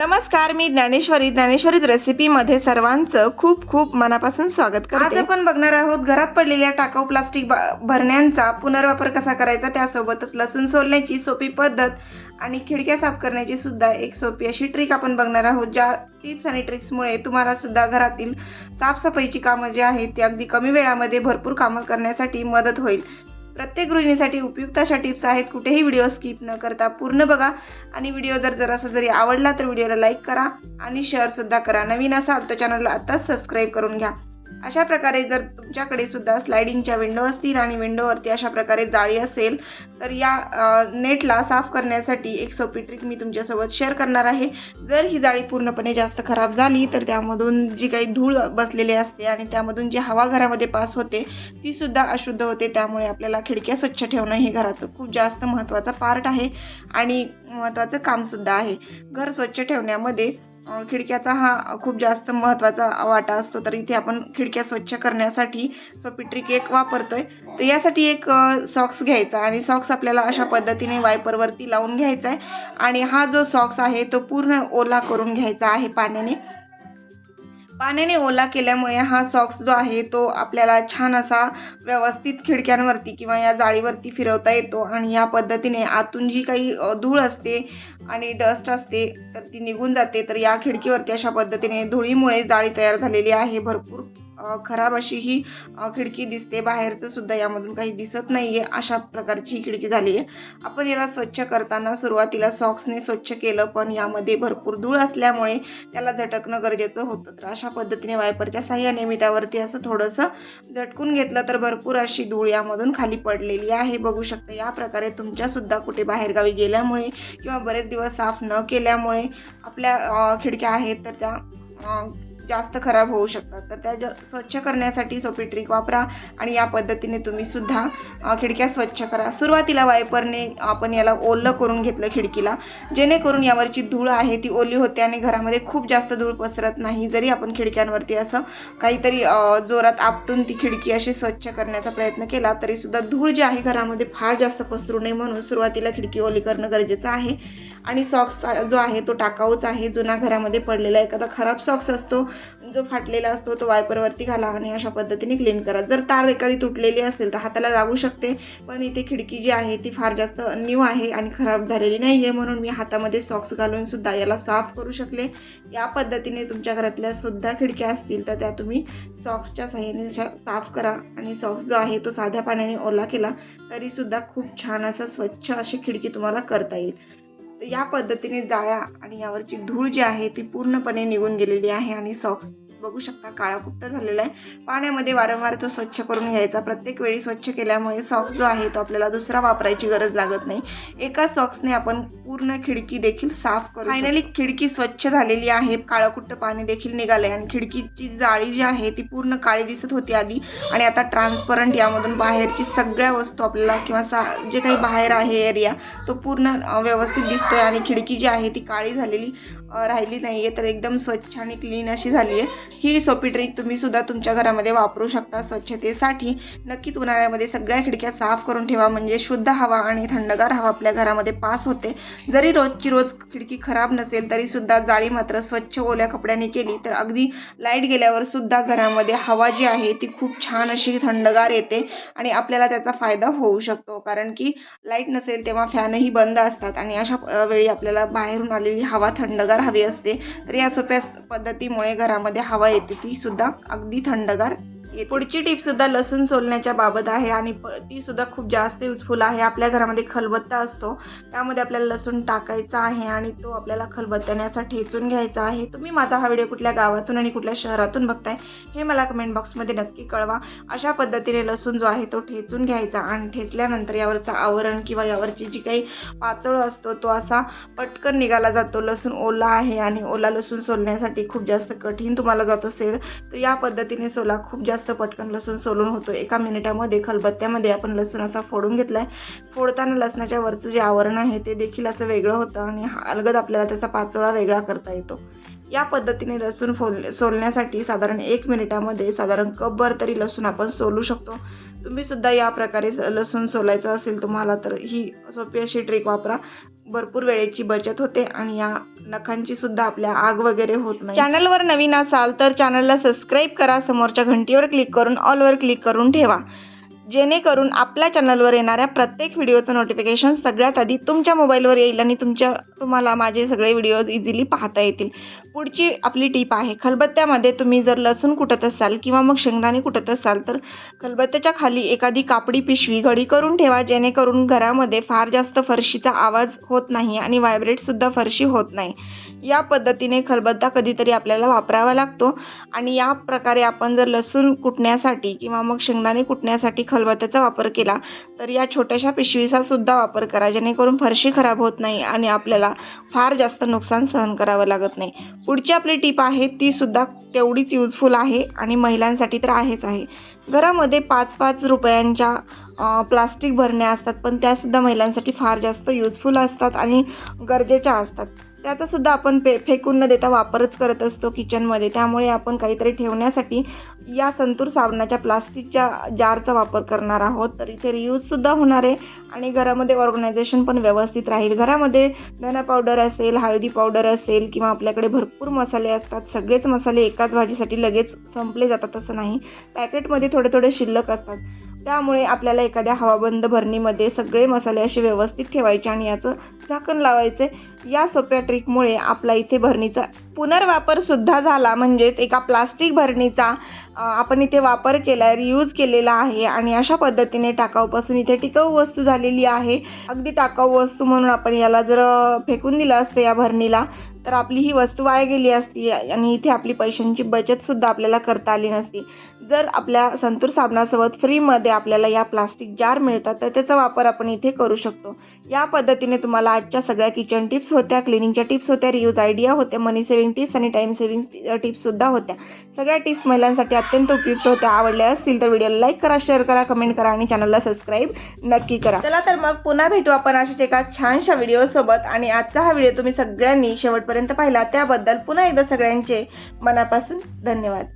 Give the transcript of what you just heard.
नमस्कार मी ज्ञानेश्वरी. ज्ञानेश्वरीत रेसिपीमध्ये सर्वांचं खूप खूप मनापासून स्वागत करते. आज आपण बघणार आहोत घरात पडलेल्या टाकाऊ प्लास्टिक भरण्यांचा पुनर्वापर कसा करायचा त्यासोबतच लसूण सोलण्याची सोपी पद्धत आणि खिडक्या साफ करण्याची सुद्धा एक सोपी अशी ट्रिक आपण बघणार आहोत ज्या टिप्स आणि ट्रिक्समुळे तुम्हाला सुद्धा घरातील साफसफाईची कामं जी आहेत ती अगदी कमी वेळामध्ये भरपूर कामं करण्यासाठी मदत होईल. प्रत्येक गृहिणीसाठी उपयुक्त अशा टिप्स आहेत. कुठेही व्हिडिओ स्किप न करता पूर्ण बघा. आणि व्हिडिओ जर जरासा जरी आवडला तर व्हिडिओला लाईक करा आणि शेअरसुद्धा करा. नवीन असाल तर चॅनलला आत्ताच सबस्क्राईब करून घ्या. अशा प्रकारे जर तुमच्याकडे सुद्धा स्लायडिंगच्या विंडो असतील आणि विंडोवरती अशा प्रकारे जाळी असेल तर या नेटला साफ करण्यासाठी एक सोपी ट्रिक मी तुमच्यासोबत शेअर करणार आहे. जर ही जाळी पूर्णपणे जास्त खराब झाली तर त्यामधून जी काही धूळ बसलेली असते आणि त्यामधून जी हवा घरामध्ये पास होते ती सुद्धा अशुद्ध होते. त्यामुळे आपल्याला खिडक्या स्वच्छ ठेवणं हे घराचं खूप जास्त महत्त्वाचा पार्ट आहे आणि महत्त्वाचं कामसुद्धा आहे. घर स्वच्छ ठेवण्यामध्ये खिडक्याचा हा खूप जास्त महत्त्वाचा वाटा असतो. तर इथे आपण खिडक्या स्वच्छ करण्यासाठी सोपी ट्रिक एक वापरतोय. तर यासाठी एक सॉक्स घ्यायचा आणि सॉक्स आपल्याला अशा पद्धतीने वायपरवरती लावून घ्यायचा आहे. आणि हा जो सॉक्स आहे तो पूर्ण ओला करून घ्यायचा आहे पाण्याने. पाण्याने ओला केल्यामुळे हा सॉक्स जो आहे तो आपल्याला छान असा व्यवस्थित खिडक्यांवरती किंवा या जाळीवरती फिरवता येतो आणि या पद्धतीने आतून जी काही धूळ असते आणि डस्ट असते तर ती निघून जाते. तर या खिडकीवरती अशा पद्धतीने धुळीमुळे जाळी तयार झालेली आहे भरपूर. खराब अशी ही खिडकी दिसते. बाहेरचं सुद्धा यामधून काही दिसत नाही आहे अशा प्रकारची ही खिडकी झाली आहे. आपण याला स्वच्छ करताना सुरुवातीला सॉक्सने स्वच्छ केलं पण यामध्ये भरपूर धूळ असल्यामुळे त्याला झटकणं गरजेचं होतं. तर अशा पद्धतीने वायपरच्या साह्याने मी त्यावरती असं थोडंसं झटकून घेतलं तर भरपूर अशी धूळ यामधून खाली पडलेली आहे. बघू शकता या प्रकारे तुमच्यासुद्धा कुठे बाहेरगावी गेल्यामुळे किंवा बरेच दिवस साफ न केल्यामुळे आपल्या खिडक्या आहेत तर त्या जास्त खराब होऊ शकतात. तर त्या ज स्वच्छ करण्यासाठी सोपी ट्रिक वापरा आणि या पद्धतीने तुम्ही सुद्धा खिडक्या स्वच्छ करा. सुरुवातीला वायपरने आपण याला ओलं करून घेतलं खिडकीला. जेणेकरून यावरची धूळ आहे ती ओली होते आणि घरामध्ये खूप जास्त धूळ पसरत नाही. जरी आपण खिडक्यांवरती असं काहीतरी जोरात आपटून ती खिडकी अशी स्वच्छ करण्याचा प्रयत्न केला तरी सुद्धा धूळ जी आहे घरामध्ये फार जास्त पसरू नये म्हणून सुरुवातीला खिडकी ओली करणं गरजेचं आहे. आणि सॉक्स जो आहे तो टाकाऊच आहे. जुना घरामध्ये पडलेला एखादा खराब सॉक्स असतो जो फाटलेला असतो तो वायपरवरती घाला आणि अशा पद्धतीने क्लीन करा. जर तार एखादी तुटलेली असेल तर हाताला लागू शकते पण इथे खिडकी जी आहे ती फार जास्त न्यू आहे आणि खराब झालेली नाही आहे म्हणून मी हातामध्ये सॉक्स घालून सुद्धा याला साफ करू शकले. या पद्धतीने तुमच्या घरातल्या सुद्धा खिडक्या असतील तर त्या तुम्ही सॉक्सच्या साह्याने साफ करा आणि सॉक्स जो आहे तो साध्या पाण्याने ओला केला तरीसुद्धा खूप छान असा स्वच्छ अशी खिडकी तुम्हाला करता येईल. तर या पद्धतीने जाळ्या आणि यावरची धूळ जी आहे ती पूर्णपणे निघून गेलेली आहे आणि सॉक्स बघू शकता काळा कुट्ट झालेला आहे. पाण्यामध्ये वारंवार तो स्वच्छ करून घ्यायचा. प्रत्येक वेळी स्वच्छ केल्यामुळे सॉक्स जो आहे तो आपल्याला दुसरा वापरायची गरज लागत नाही. एका सॉक्सने आपण पूर्ण खिडकी देखील साफ करू फायनली खिडकी स्वच्छ झालेली आहे. काळं कुट्ट पाणी देखील निघाले आणि खिडकीची जाळी जी आहे ती पूर्ण काळी दिसत होती आधी. आणि आता ट्रान्सपरंट यामधून बाहेरची सगळ्या वस्तू आपल्याला किंवा सा जे काही बाहेर आहे एरिया तो पूर्ण व्यवस्थित दिसतोय. आणि खिडकी जी आहे ती काळी झालेली राहिली नाही आहे तर एकदम स्वच्छ आणि क्लीन अशी झाली आहे ही सोपी ट्रिक तुम्ही सुद्धा तुमच्या घरामध्ये वापरू शकता. स्वच्छतेसाठी नक्कीच उन्हाळ्यामध्ये सगळ्या खिडक्या साफ करून ठेवा. म्हणजे शुद्ध हवा आणि थंडगार हवा आपल्या घरामध्ये पास होते. जरी रोजची रोज खिडकी खराब नसेल तरी सुद्धा जाळी मात्र स्वच्छ ओल्या कपड्याने केली तर अगदी लाइट गेल्यावर सुद्धा घरामध्ये हवा जी आहे ती खूप छान अशी थंडगार येते आणि आपल्याला त्याचा फायदा होऊ शकतो. कारण की लाइट नसेल तेव्हा फॅनही बंद असतात आणि अशा वेळी आपल्याला बाहेरून आलेली हवा थंडगार हवी असते. तर या सोप्या पद्धतीमुळे घरामध्ये हवा येते ती सुद्धा अगदी थंडगार पुढची टिप सुद्धा लसूण सोलण्याच्या बाबत आहे आणि प- ती सुद्धा खूप जास्त युजफुल आहे. आपल्या घरामध्ये खलबत्ता असतो त्यामध्ये आपल्याला लसूण टाकायचा आहे आणि तो आपल्याला खलबत्त्याने असा ठेचून घ्यायचा आहे. तुम्ही माझा हा व्हिडिओ कुठल्या गावातून आणि कुठल्या शहरातून बघताय हे मला कमेंट बॉक्समध्ये नक्की कळवा. अशा पद्धतीने लसूण जो आहे तो ठेचून घ्यायचा आणि ठेचल्यानंतर यावरचं आवरण किंवा यावरची जी काही पातळ असतो तो असा पटकन निघाला जातो. लसूण ओला आहे आणि ओला लसूण सोलण्यासाठी खूप जास्त कठीण तुम्हाला जात असेल तर या पद्धतीने सोला खूप जास्त जास्त पटकन लसूण सोलून होतो एका मिनिटामध्ये खलबत्त्यामध्ये आपण लसूण असा फोडून घेतलाय. फोडताना लसणाच्या वरचं जे आवरण आहे ते देखील असं वेगळं होतं आणि हा अलगद आपल्याला त्याचा पाचोळा वेगळा करता येतो. या पद्धतीने लसूण फोल सोलण्यासाठी साधारण एक मिनिटामध्ये साधारण कपभर तरी लसूण आपण सोलू शकतो. तुम्ही सुद्धा या प्रकारे लसूण सोलायचं असेल तुम्हाला तर ही सोपी अशी ट्रिक वापरा. भरपूर वेळेची बचत होते आणि या नखांची सुद्धा आपल्या आग वगैरे होत नाही. चॅनलवर नवीन असाल तर चॅनलला सबस्क्राईब करा समोरच्या घंटीवर क्लिक करून ऑलवर क्लिक करून ठेवा. जेणेकरून आपल्या चॅनलवर येणाऱ्या प्रत्येक व्हिडिओचं नोटिफिकेशन सगळ्यात आधी तुमच्या मोबाईलवर येईल आणि तुमच्या तुम्हाला माझे सगळे व्हिडिओज इझिली पाहता येतील. पुढची आपली टीप आहे खलबत्त्यामध्ये तुम्ही जर लसूण कुटत असाल किंवा मग शेंगदाणे कुटत असाल तर खलबत्त्याच्या खाली एखादी कापडी पिशवी घडी करून ठेवा जेणेकरून घरामध्ये फार जास्त फरशीचा आवाज होत नाही आणि व्हायब्रेटसुद्धा फरशी होत नाही. या पद्धतीने खलबत्ता कधीतरी आपल्याला वापरावा लागतो. आणि या प्रकारे आपण जर लसूण कुटण्यासाठी किंवा मग शेंगदाणे कुटण्यासाठी खलबत्त्याचा वापर केला तर या छोट्याशा पिशवीचा सुद्धा वापर करा जेणेकरून फरशी खराब होत नाही आणि आपल्याला फार जास्त नुकसान सहन करावं लागत नाही. पुढची आपली टीप आहे ती सुद्धा तेवढीच युजफुल आहे आणि महिलांसाठी तर आहेच आहे. घरामध्ये पाच पाच रुपयांच्या प्लास्टिक भरण्या असतात पण त्यासुद्धा महिलांसाठी फार जास्त युजफुल असतात आणि गरजेच्या असतात. त्याचा सुद्धा आपण पे फेकून न देता वापरच करत असतो किचनमध्ये त्यामुळे आपण काहीतरी ठेवण्यासाठी या संतूर साबणाच्या प्लास्टिकच्या जारचा वापर करणार आहोत. तर इथे रियूजसुद्धा होणार आहे आणि घरामध्ये ऑर्गनायझेशन पण व्यवस्थित राहील. घरामध्ये धना पावडर असेल हळदी पावडर असेल किंवा आपल्याकडे भरपूर मसाले असतात. सगळेच मसाले एकाच भाजीसाठी लगेच संपले जातात असं नाही. पॅकेटमध्ये थोडे थोडे शिल्लक असतात. त्यामुळे आपल्याला एखाद्या हवाबंद भरणीमध्ये सगळे मसाले असे व्यवस्थित ठेवायचे आणि याचं झाकण लावायचे. या सोप्या ट्रिकमुळे आपला इथे भरणीचा पुनर्वापरसुद्धा झाला. म्हणजेच एका प्लास्टिक भरणीचा आपण इथे वापर केला आहे रियूज केलेला आहे आणि अशा पद्धतीने टाकाऊपासून इथे टिकाऊ वस्तू झालेली आहे. अगदी टाकाऊ वस्तू म्हणून आपण याला जर फेकून दिलं असतं या भरणीला तर आपली ही वस्तू वाया गेली असती आणि इथे आपली पैशांची बचतसुद्धा आपल्याला करता आली नसती. जर आपल्या संतूर साबणासोबत फ्रीमध्ये आपल्याला या प्लास्टिक जार मिळतात तर त्याचा वापर आपण इथे करू शकतो. या पद्धतीने तुम्हाला आजच्या सगळ्या किचन टिप्स होत्या क्लिनिंगच्या टिप्स होत्या रियूज आयडिया होत्या मनी सेविंग टिप्स आणि टाईम सेविंग टिप्ससुद्धा होत्या. सगळ्या टिप्स महिलांसाठी अत्यंत उपयुक्त होत्या आवडल्या असतील तर व्हिडिओला लाईक करा शेअर करा कमेंट करा आणि चॅनलला सबस्क्राईब नक्की करा. चला तर मग पुन्हा भेटू आपण अशाच एका छानशा व्हिडिओसोबत आणि आजचा हा व्हिडिओ तुम्ही सगळ्यांनी शेवटपर्यंत पाहिला त्याबद्दल पुन्हा एकदा सगळ्यांचे मनापासून धन्यवाद.